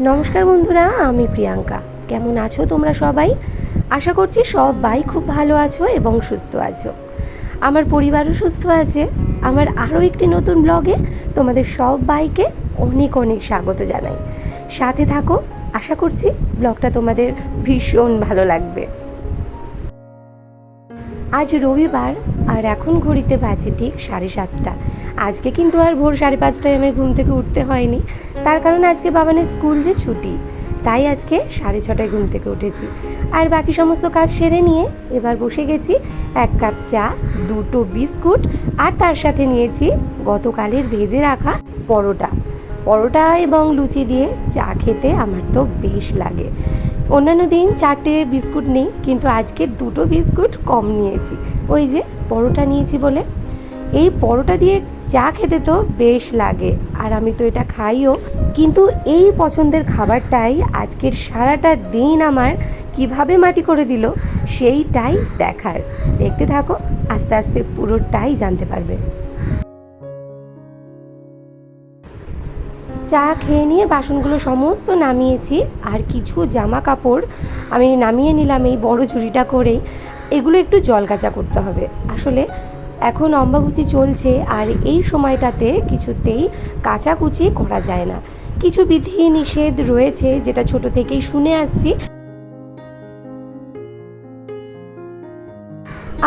নমস্কার বন্ধুরা, আমি প্রিয়াঙ্কা। কেমন আছো তোমরা সবাই? আশা করছি সবাই খুব ভালো আছো এবং সুস্থ আছো। আমার পরিবারও সুস্থ আছে। আমার আরও একটি নতুন ব্লগে তোমাদের সব সবাইকে অনেক অনেক স্বাগত জানাই। সাথে থাকো, আশা করছি ব্লগটা তোমাদের ভীষণ ভালো লাগবে। আজ রবিবার আর এখন ঘড়িতে বাজে ঠিক সাড়ে সাতটা। আজকে কিন্তু আর ভোর সাড়ে পাঁচটায় আমার ঘুম থেকে উঠতে হয়নি। তার কারণ আজকে বাবানের স্কুল যে ছুটি, তাই আজকে সাড়ে ছটায় ঘুম থেকে উঠেছি। আর বাকি সমস্ত কাজ সেরে নিয়ে এবার বসে গেছি, এক কাপ চা, দুটো বিস্কুট আর তার সাথে নিয়েছি গতকালের ভেজে রাখা পরোটা। পরোটা এবং লুচি দিয়ে চা খেতে আমার তো বেশ লাগে। অন্যান্য দিন চারটে বিস্কুট নেই, কিন্তু আজকে দুটো বিস্কুট কম নিয়েছি। ওই যে পরোটা নিয়েছি বলে। এই পরোটা দিয়ে চা খেতে তো বেশ লাগে, আর আমি তো এটা খাইও। কিন্তু এই পছন্দের খাবারটাই আজকের সারাটা দিন আমার কীভাবে মাটি করে দিল, সেইটাই দেখার। দেখতে থাকো, আস্তে আস্তে পুরোটাই জানতে পারবে। চা খেয়ে নিয়ে বাসনগুলো সমস্ত নামিয়েছি, আর কিছু জামা কাপড় আমি নামিয়ে নিলাম এই বড় ঝুড়িটা করে এগুলো একটু জল কাচা করতে হবে। আসলে এখন অম্বাবুচি চলছে, আর এই সময়টাতে কিছুতেই কাচাকুচি করা যায় না। কিছু বিধি নিষেধ রয়েছে যেটা ছোট থেকেই শুনে আসছি।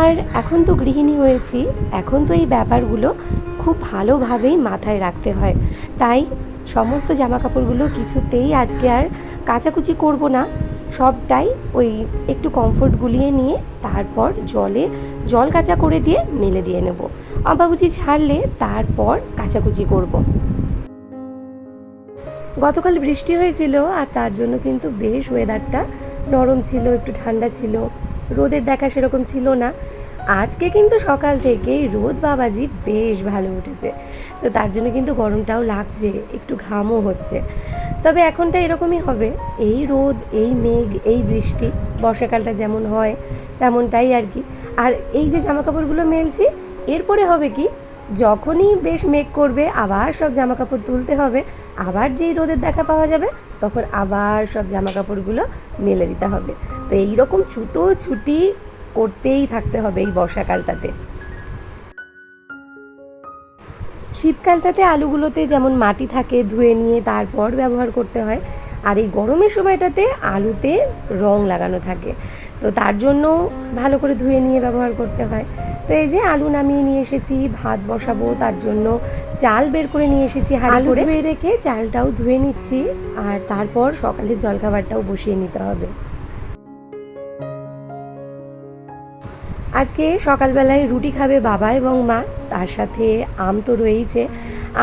আর এখন তো গৃহিণী হয়েছি, এখন তো এই ব্যাপারগুলো খুব ভালোভাবেই মাথায় রাখতে হয়। তাই সমস্ত জামা কাপড়গুলো কিছুতেই আজকে আর কাচাকুচি করব না। সবটাই ওই একটু কমফোর্ট গুলিয়ে নিয়ে তারপর জলে জল কাচা করে দিয়ে মেলে দিয়ে নেব। অম্বাবুচি ছাড়লে তারপর কাচাকুচি করব। গতকাল বৃষ্টি হয়েছিল আর তার জন্য কিন্তু বেশ ওয়েদারটা নরম ছিল, একটু ঠান্ডা ছিল। রোদের দেখা সেরকম ছিল না। আজকে কিন্তু সকাল থেকেই রোদ বাবাজি বেশ ভালো উঠেছে। তো তার জন্য কিন্তু গরমটাও লাগছে, একটু ঘামও হচ্ছে। তবে এখনটা এরকমই হবে, এই রোদ, এই মেঘ, এই বৃষ্টি, বর্ষাকালটা যেমন হয় তেমনটাই আর কি। আর এই যে জামা কাপড়গুলো মেলছি, এরপরে হবে কি, যখনই বেশ মেঘ করবে, আবার সব জামা কাপড় তুলতে হবে, আবার যেই রোদের দেখা পাওয়া যাবে, তখন আবার সব জামা কাপড়গুলো মেলে দিতে হবে। তো এইরকম ছুটো ছুটি করতেই থাকতে হবে এই বর্ষাকালটাতে। শীতকালটাতে আলুগুলোতে যেমন মাটি থাকে ধুয়ে নিয়ে তারপর ব্যবহার করতে হয়। আর এই গরমের সময়টাতে আলুতে রং লাগানো থাকে। তো তার জন্য ভালো করে ধুয়ে নিয়ে ব্যবহার করতে হয়। তো এই যে আলু নামিয়ে নিয়ে এসেছি ভাত বসাবো তার জন্য চাল বের করে নিয়ে এসেছি করে। ধুয়ে রেখে চালটাও ধুয়ে নিচ্ছি। আর তারপর সকালের জলখাবারটাও বসিয়ে নিতে হবে। আজকে সকালবেলায় রুটি খাবে বাবা এবং মা, তার সাথে আম তো রয়েইছে।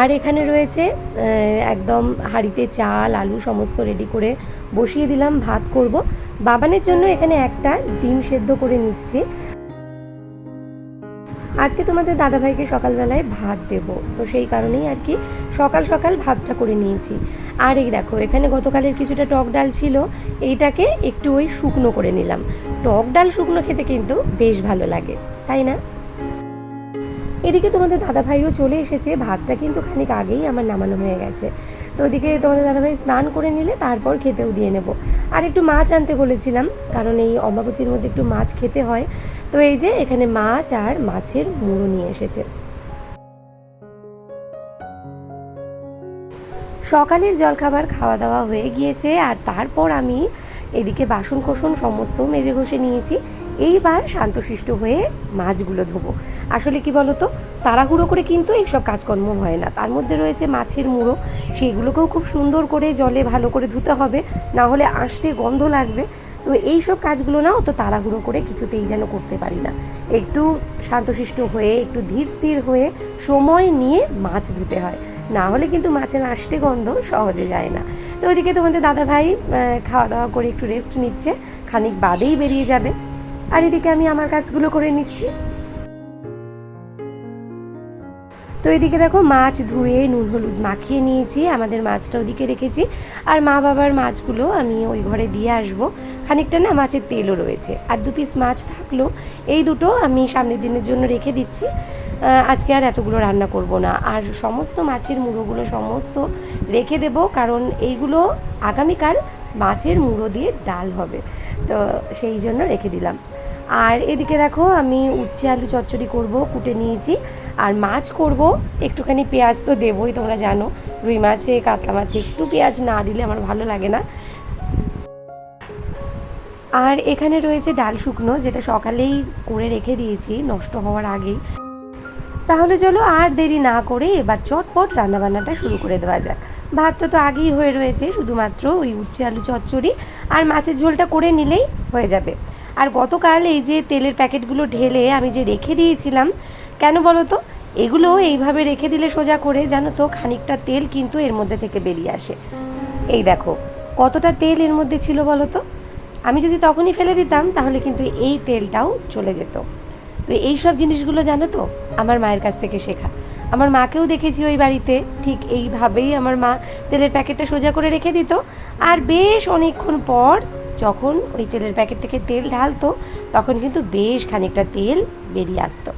আর এখানে রয়েছে একদম হাঁড়িতে চাল, আলু সমস্ত রেডি করে বসিয়ে দিলাম, ভাত করব। বাবানের জন্য এখানে একটা ডিম সেদ্ধ করে নিচ্ছি। আজকে তোমাদের দাদাভাইকে সকালবেলায় ভাত দেব, তো সেই কারণেই আর কি সকাল সকাল ভাতটা করে নিয়েছি। আর এই দেখো, এখানে গতকালের কিছুটা টক ডাল ছিল, এইটাকে একটু ওই শুকনো করে নিলাম। টক ডাল শুকনো খেতে কিন্তু বেশ ভালো লাগে, তাই না? এদিকে তোমাদের দাদাভাইও চলে এসেছে, ভাতটা কিন্তু খানিক আগেই আমার নামানো হয়ে গেছে। তো ওদিকে তোমাদের দাদাভাই স্নান করে নিলে তারপর খেতেও দিয়ে নেব। আর একটু মাছ আনতে বলেছিলাম, কারণ এই অম্বাবুচির মধ্যে একটু মাছ খেতে হয়। তো এই যে এখানে মাছ আর মাছের মুড়ো নিয়ে এসেছে। সকালের জলখাবার খাওয়া দাওয়া হয়ে গিয়েছে, আর তারপর আমি এদিকে বাসন কোসন সমস্ত মেজে ঘষে নিয়েছি। এইবার শান্তশিষ্ট হয়ে মাছগুলো ধোবো। আসলে কি বলতো, তাড়াহুড়ো করে কিন্তু এইসব কাজকর্ম হয় না। তার মধ্যে রয়েছে মাছের মুড়ো। সেইগুলোকেও খুব সুন্দর করে জলে ভালো করে ধুতে হবে না হলে আঁশটে গন্ধ লাগবে। তো এই সব কাজগুলো না অত তাড়াহুড়ো করে কিছুতেই যেন করতে পারি না। একটু শান্তশিষ্ট হয়ে, একটু ধীর স্থির হয়ে সময় নিয়ে মাছ ধুতে হয়। না হলে কিন্তু মাছের আষ্টে গন্ধ সহজে যায় না। তো ওইদিকে তোমাদের দাদা ভাই খাওয়া দাওয়া করে একটু রেস্ট নিচ্ছে। খানিক বাদেই বেরিয়ে যাবে। আর এদিকে আমি আমার কাজগুলো করে নিচ্ছি। তো এদিকে দেখো মাছ ধুয়ে, নুন, হলুদ মাখিয়ে নিয়েছি। আমাদের মাছটা ওদিকে রেখেছি। আর মা বাবার মাছগুলো আমি ওই ঘরে দিয়ে আসব। খানিকটা না মাছের তেলও রয়েছে। আর দু পিস মাছ থাকল। এই দুটো আমি সামনের দিনের জন্য রেখে দিচ্ছি। আজকে আর এতগুলো রান্না করব না। আর সমস্ত মাছের মুড়োগুলো সমস্ত রেখে দেব, কারণ এইগুলো আগামীকাল মাছের মুড়ো দিয়ে ডাল হবে। তো সেই জন্য রেখে দিলাম। আর এদিকে দেখো, আমি উচ্ছে আলু চচ্চড়ি করব, কুটে নিয়েছি। আর মাছ করব, একটুখানি পেঁয়াজ তো দেবই, তোমরা জানো। রুই মাছে, কাতলা মাছে, একটু পেঁয়াজ না দিলে আমার ভালো লাগে না। আর এখানে রয়েছে ডাল শুকনো, যেটা সকালেই করে রেখে দিয়েছি, নষ্ট হওয়ার আগেই। তাহলে চলো আর দেরি না করে এবার চটপট রান্নাবান্নাটা শুরু করে দেওয়া যাক। ভাতটা তো আগেই হয়ে রয়েছে, শুধুমাত্র ওই উচ্ছে আলু চচ্চড়ি আর মাছের ঝোলটা করে নিলেই হয়ে যাবে। আর গতকাল এই যে তেলের প্যাকেটগুলো ঢেলে আমি যে রেখে দিয়েছিলাম, কেন বলো তো? এগুলো এইভাবে রেখে দিলে সোজা করে, জানো তো, খানিকটা তেল কিন্তু এর মধ্যে থেকে বেরিয়ে আসে। এই দেখো, কতটা তেল এর মধ্যে ছিল বলো তো? আমি যদি তখনই ফেলে দিতাম, তাহলে কিন্তু এই তেলটাও চলে যেত। তো এই সব জিনিসগুলো জানো তো? আমার মায়ের কাছ থেকে শেখা। আমার মাকেও দেখেছি ওই বাড়িতে। ঠিক এইভাবেই আমার মা তেলের প্যাকেটটা সোজা করে রেখে দিত। আর বেশ অনেকক্ষণ পর যখন ওই তেলের প্যাকেট থেকে তেল ঢালতো, তখন কিন্তু বেশ খানিকটা তেল বেরিয়ে আসতো।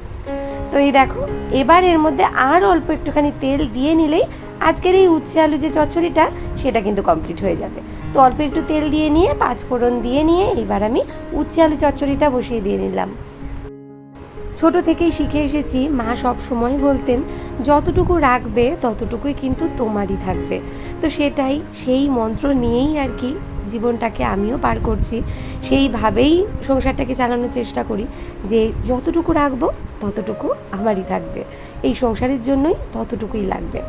তো এই দেখো, এবার এর মধ্যে আর অল্প একটুখানি তেল দিয়ে নিলেই আজকের এই উচ্ছে আলু যে চচ্চড়িটা, সেটা কিন্তু কমপ্লিট হয়ে যাবে। তো অল্প একটু তেল দিয়ে নিয়ে, পাঁচ ফোড়ন দিয়ে নিয়ে এবার আমি উচ্ছে আলু চচ্চড়িটা বসিয়ে দিয়ে নিলাম। ছোট থেকেই শিখে এসেছি, মা সব সময় বলতেন, যতটুকু রাখবে, ততটুকুই কিন্তু তোমারই থাকবে। তো সেটাই, সেই মন্ত্র নিয়েই আর কি জীবনটাকে আমিও পার করছি। সেইভাবেই সংসারটাকে চালানোর চেষ্টা করি যে যতটুকু রাখব, ততটুকু আমারই থাকবে। এই সংসারের জন্যই ততটুকুই লাগবে।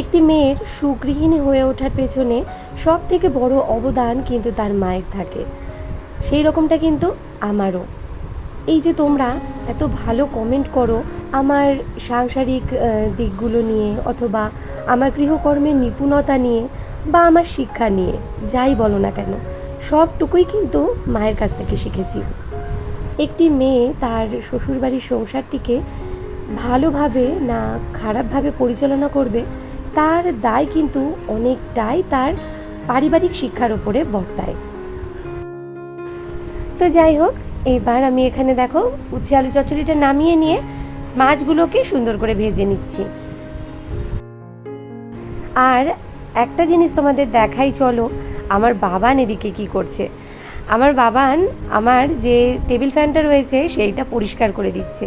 একটি মেয়ের সুগৃহিণী হয়ে ওঠার পেছনে সব থেকে বড় অবদান কিন্তু তার মায়ের থাকে। সেই রকমটা কিন্তু আমারও। এই যে তোমরা এত ভালো কমেন্ট করো আমার সাংসারিক দিকগুলো নিয়ে অথবা আমার গৃহকর্মের নিপুণতা নিয়ে বা আমার শিক্ষা নিয়ে, যাই বলো না কেন, সবটুকুই কিন্তু মায়ের কাছ থেকে শিখেছি। একটি মেয়ে তার শ্বশুরবাড়ির সংসারটিকে ভালোভাবে না খারাপভাবে পরিচালনা করবে, তার দায় কিন্তু অনেকটাই তার পারিবারিক শিক্ষার ওপরে বর্তায়। তো যাই হোক এবার আমি এখানে দেখো উচ্ছে আলু চচ্চড়িটা নামিয়ে নিয়ে মাছগুলোকে সুন্দর করে ভেজে নিচ্ছি। আর একটা জিনিস তোমাদের দেখাই চলো, আমার বাবান এদিকে কি করছে? আমার বাবান আমার যে টেবিল ফ্যানটা রয়েছে সেইটা পরিষ্কার করে দিচ্ছে।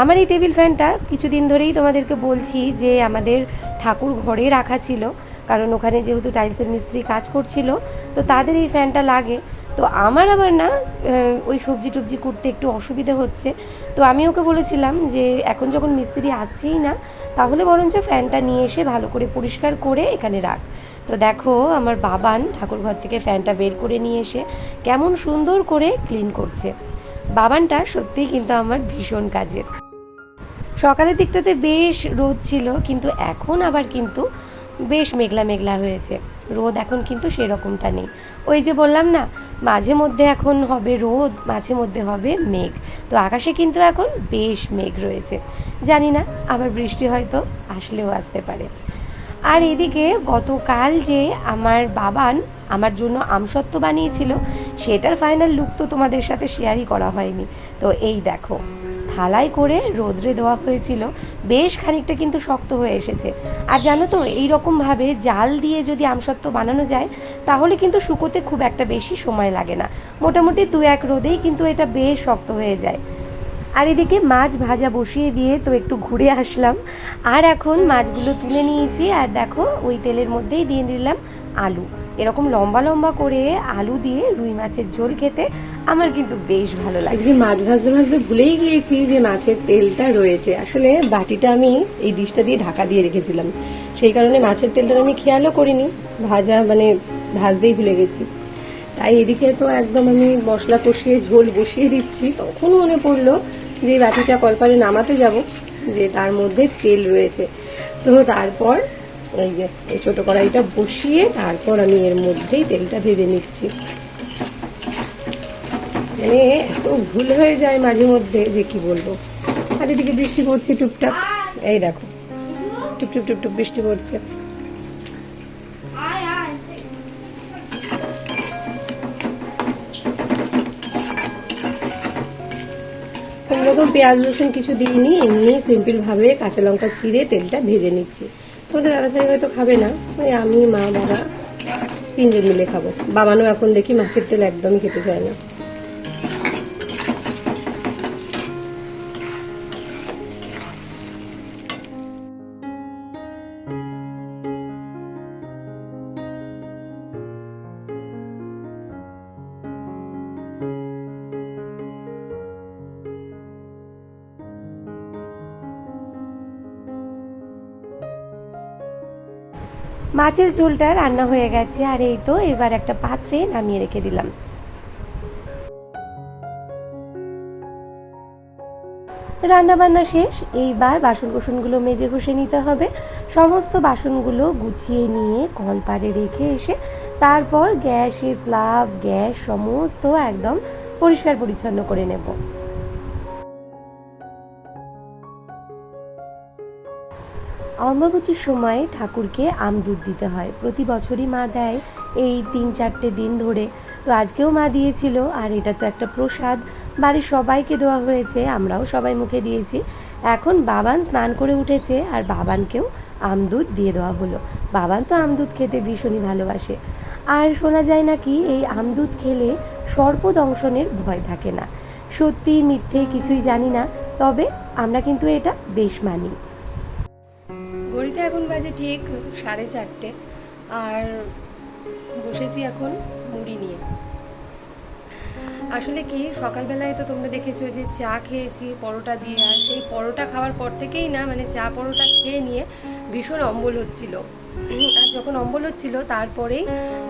আমার এই টেবিল ফ্যানটা কিছুদিন ধরেই তোমাদেরকে বলছি যে আমাদের ঠাকুর ঘরে রাখা ছিল, কারণ ওখানে যেহেতু টাইলসের মিস্ত্রি কাজ করছিল, তো তাদের এই ফ্যানটা লাগে। তো আমার আবার না ওই সবজি টবজি করতে একটু অসুবিধা হচ্ছে। তো আমি ওকে বলেছিলাম যে, এখন যখন মিস্ত্রি আসছেই না, তাহলে বরঞ্চ ফ্যানটা নিয়ে এসে ভালো করে পরিষ্কার করে এখানে রাখ। তো দেখো, আমার বাবান ঠাকুর ঘর থেকে ফ্যানটা বের করে নিয়ে এসে কেমন সুন্দর করে ক্লিন করছে। বাবানটা সত্যিই কিন্তু আমার ভীষণ কাজের। সকালের দিকটাতে বেশ রোদ ছিল, কিন্তু এখন আবার কিন্তু বেশ মেঘলা মেঘলা হয়েছে। রোদ এখন কিন্তু সেরকমটা নেই। ওই যে বললাম না, মাঝে মধ্যে এখন হবে রোদ, মাঝে মধ্যে হবে মেঘ। তো আকাশে কিন্তু এখন বেশ মেঘ রয়েছে। জানি না, আবার বৃষ্টি হয়তো আসলেও আসতে পারে। আর এদিকে গতকাল যে আমার বাবান আমার জন্য আমসত্ত্ব বানিয়েছিল, সেটার ফাইনাল লুক তো তোমাদের সাথে শেয়ারই করা হয়নি। তো এই দেখো। থালায় করে রোদ্রে দেওয়া হয়েছিল, বেশ খানিকটা কিন্তু শক্ত হয়ে এসেছে। আর জানো তো এই রকমভাবে জাল দিয়ে যদি আমসত্ত্ব বানানো যায়, তাহলে কিন্তু শুকোতে খুব একটা বেশি সময় লাগে না। মোটামুটি দু এক রোদেই কিন্তু এটা বেশ শক্ত হয়ে যায়। আর এদিকে মাছ ভাজা বসিয়ে দিয়ে তো একটু ঘুরে আসলাম। আর এখন মাছগুলো তুলে নিয়েছি, আর দেখো ওই তেলের মধ্যেই দিয়ে দিলাম আলু। এরকম লম্বা লম্বা করে আলু দিয়ে রুই মাছের ঝোল খেতে আমার কিন্তু বেশ ভালো লাগে। আজকে মাছ ভাজতে ভাজতে ভুলেই গিয়েছি যে মাছের তেলটা রয়েছে। আসলে বাটিটা আমি এই ডিশটা দিয়ে ঢাকা দিয়ে রেখেছিলাম। সেই কারণে মাছের তেলটা আমি খেয়ালও করিনি। ভাজা মানে ভাজতেই ভুলে গেছি। তাই এদিকে তো একদম আমি মশলা কষিয়ে ঝোল বসিয়ে দিচ্ছি। তখন মনে পড়ল যে বাটিটা কলপারে নামাতে যাব, যে তার মধ্যে তেল রয়েছে। তো তারপর এই যে, এই ছোটো কড়াইটা বসিয়ে তারপর আমি এর মধ্যেই তেলটা ভেজে নিচ্ছি। মানে এত ভুল হয়ে যায় মাঝে মধ্যে যে কি বলব। আর এদিকে বৃষ্টি পড়ছে টুপটাপ। এই দেখো টুপ টুপ টুপ টুপ বৃষ্টি পড়ছে। একদম পেঁয়াজ রসুন কিছু দিইনি, এমনি সিম্পল ভাবে কাঁচা লঙ্কা চিড়ে তেলটা ভেজে নিচ্ছি। তোমাদের দাদা ভাই হয়তো খাবে না। ওই আমি, মা, বাবা, তিনজন মিলে খাব। বাবানও এখন দেখি মাছের তেল একদমই খেতে চায় না। মাছের ঝোলটা রান্না হয়ে গেছে আর এই তো এবার একটা পাত্রে নামিয়ে রেখে দিলাম। রান্না বান্না শেষ, এইবার বাসন কোসনগুলো মেজে ঘষে নিতে হবে। সমস্ত বাসনগুলো গুছিয়ে নিয়ে কলপারে রেখে এসে তারপর গ্যাসে স্লাব, গ্যাস সমস্ত একদম পরিষ্কার পরিচ্ছন্ন করে নেব। অম্বাবচীর সময় ঠাকুরকে আম দুধ দিতে হয়। প্রতি বছরই মা দেয় এই তিন চারটে দিন ধরে। তো আজকেও মা দিয়েছিল, আর এটা তো একটা প্রসাদ। বাড়ির সবাইকে দেওয়া হয়েছে, আমরাও সবাই মুখে দিয়েছি। এখন বাবান স্নান করে উঠেছে, আর বাবানকেও আম দুধ দিয়ে দেওয়া হলো। বাবান তো আম দুধ খেতে ভীষণই ভালোবাসে। আর শোনা যায় নাকি এই আম দুধ খেলে সর্পদংশনের ভয় থাকে না। সত্যি মিথ্যে কিছুই জানি না, তবে আমরা কিন্তু এটা বেশ মানি। ঘড়িতে এখন বাজে ঠিক সাড়ে চারটে। আর বসেছি এখন মুড়ি নিয়ে। আসলে কি, সকালবেলায় তো তোমরা দেখেছ যে চা খেয়েছি, পরোটা দিয়ে। আর সেই পরোটা খাওয়ার পর থেকেই না মানে চা পরোটা খেয়ে নিয়ে ভীষণ অম্বল হচ্ছিল। আর যখন অম্বল হচ্ছিল, তারপরেই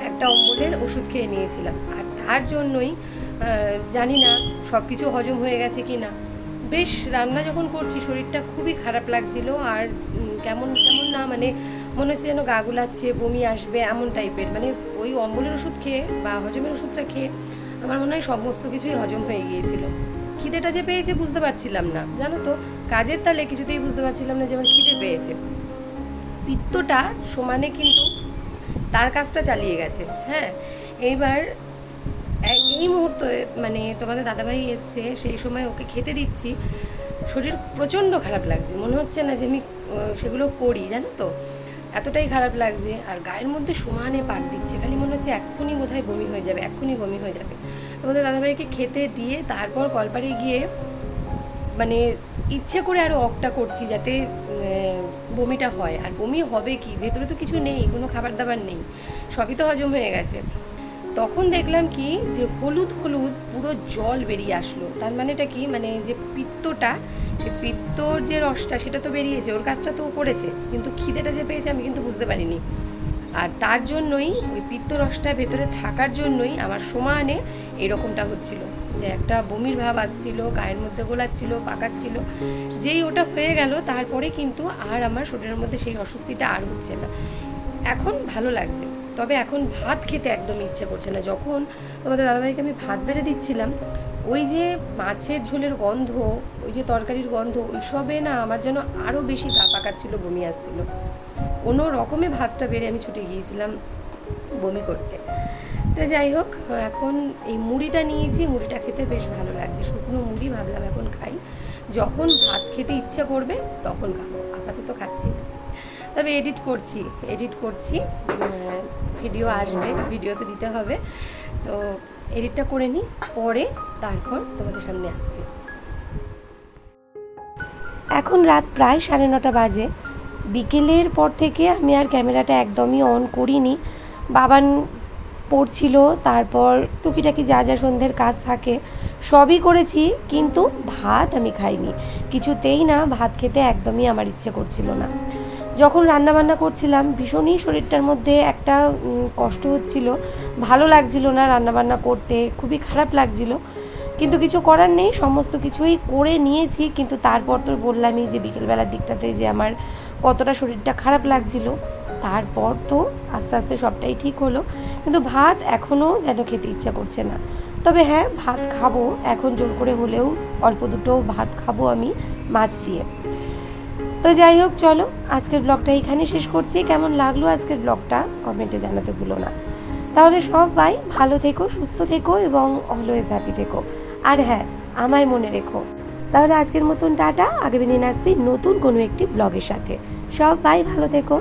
একটা অম্বলের ওষুধ খেয়ে নিয়েছিলাম। আর তার জন্যই জানি না সব কিছু হজম হয়ে গেছে কি না বেশ রান্না যখন করছি, শরীরটা খুবই খারাপ লাগছিল আর কেমন কেমন না মানে মনে হচ্ছে যেন গা গুলাচ্ছে, বমি আসবে, এমন টাইপের মানে ওই অম্বলের ওষুধ খেয়ে বা হজমের ওষুধটা খেয়ে আমার মনে হয় সমস্ত কিছুই হজম হয়ে গিয়েছিল। খিদেটা যে পেয়েছে বুঝতে পারছিলাম না, জানো তো? কাজের তালে কিছুতেই বুঝতে পারছিলাম না যে আমার খিদে পেয়েছে। পিত্তটা সমানে কিন্তু তার কাজটা চালিয়ে গেছে হ্যাঁ? এইবার এই মুহূর্তে মানে তোমাদের দাদাভাই এসছে, সেই সময় ওকে খেতে দিচ্ছি। শরীর প্রচণ্ড খারাপ লাগছে। মনে হচ্ছে না যে আমি সেগুলো করি, জানো তো? এতটাই খারাপ লাগছে। আর গায়ের মধ্যে সমানে পাক দিচ্ছে। খালি মনে হচ্ছে এক্ষুনি বোধহয় বমি হয়ে যাবে, এক্ষুনি বমি হয়ে যাবে। তোমাদের দাদাভাইকে খেতে দিয়ে তারপর কলপারে গিয়ে মানে ইচ্ছে করে আরও অকটা করছি যাতে বমিটা হয়। আর বমি হবে কি? ভেতরে তো কিছু নেই, কোনো খাবার দাবার নেই। সবই তো হজম হয়ে গেছে। তখন দেখলাম কি, যে হলুদ হলুদ পুরো জল বেরিয়ে আসলো। তার মানেটা কি? মানে যে পিত্তটা সে পিত্তর যে রসটা সেটা তো বেরিয়েছে, ওর কাজটা তো করেছে, কিন্তু খিদেটা যে পেয়েছে আমি কিন্তু বুঝতে পারিনি। আর তার জন্যই, ওই পিত্ত রসটা ভেতরে থাকার জন্যই আমার সমানে এরকমটা হচ্ছিল। যে একটা বমির ভাব আসছিল, গায়ের মধ্যে গোলাচ্ছিল, পাকাচ্ছিল, যেই ওটা হয়ে গেল, তারপরে কিন্তু আর আমার শরীরের মধ্যে সেই অস্বস্তিটা আর হচ্ছে না। এখন ভালো লাগছে। তবে এখন ভাত খেতে একদম ইচ্ছে করছে না। যখন তোমাদের দাদাভাইকে আমি ভাত বেড়ে দিচ্ছিলাম, ওই যে মাছের ঝোলের গন্ধ, ওই যে তরকারির গন্ধ, ওইসবে না আমার যেন আরও বেশি গা পাকাচ্ছিল, বমি আসছিল। কোনো রকমে ভাতটা বেড়ে আমি ছুটে গিয়েছিলাম বমি করতে। তো যাই হোক, এখন এই মুড়িটা নিয়েছি, মুড়িটা খেতে বেশ ভালো লাগছে। শুকনো মুড়ি ভাবলাম এখন খাই। যখন ভাত খেতে ইচ্ছে করবে, তখন খাব। আপাতত খাচ্ছি না। তবে এডিট করছি এডিট করছি। ভিডিও আসবে, ভিডিওতে দিতে হবে। তো এডিটটা করে নিই, পরে তারপর তোমাদের সামনে আসছি। এখন রাত প্রায় সাড়ে নটা বাজে। বিকেলের পর থেকে আমি আর ক্যামেরাটা একদমই অন করিনি। বাবান পড়ছিল, তারপর টুকিটাকি যা যা সন্ধ্যের কাজ থাকে, সবই করেছি, কিন্তু ভাত আমি খাইনি। কিছুতেই না, ভাত খেতে একদমই আমার ইচ্ছে করছিল না। যখন রান্না বান্না করছিলাম, ভীষণই শরীরটার মধ্যে একটা কষ্ট হচ্ছিল। ভালো লাগছিল না রান্না বান্না করতে, খুবই খারাপ লাগছিল। কিন্তু কিছু করার নেই, সমস্ত কিছুই করে নিয়েছি। কিন্তু তারপর তো বললামই যে বিকেলবেলার দিকটাতে যে আমার কতটা শরীরটা খারাপ লাগছিল। তারপর তো আস্তে আস্তে সবটাই ঠিক হলো। কিন্তু ভাত এখনও যেন খেতে ইচ্ছা করছে না। তবে হ্যাঁ ভাত খাব। এখন জোর করে হলেও অল্প দুটো ভাত খাব আমি মাছ দিয়ে। তো যাই হোক, চলো, আজকের ব্লগটা এখানে শেষ করছি। কেমন লাগল আজকের ব্লগটা? কমেন্টে জানাতে ভুলো না। তাহলে সবাই ভালো থেকো, সুস্থ থেকো এবং অলওয়েজ হ্যাপি থেকো। আর হ্যাঁ আমায় মনে রেখো। তাহলে আজকের মতন টাটা। আগামী দিন আসছি নতুন কোনো একটি ব্লগের সাথে। সব বাই ভালো থেকো।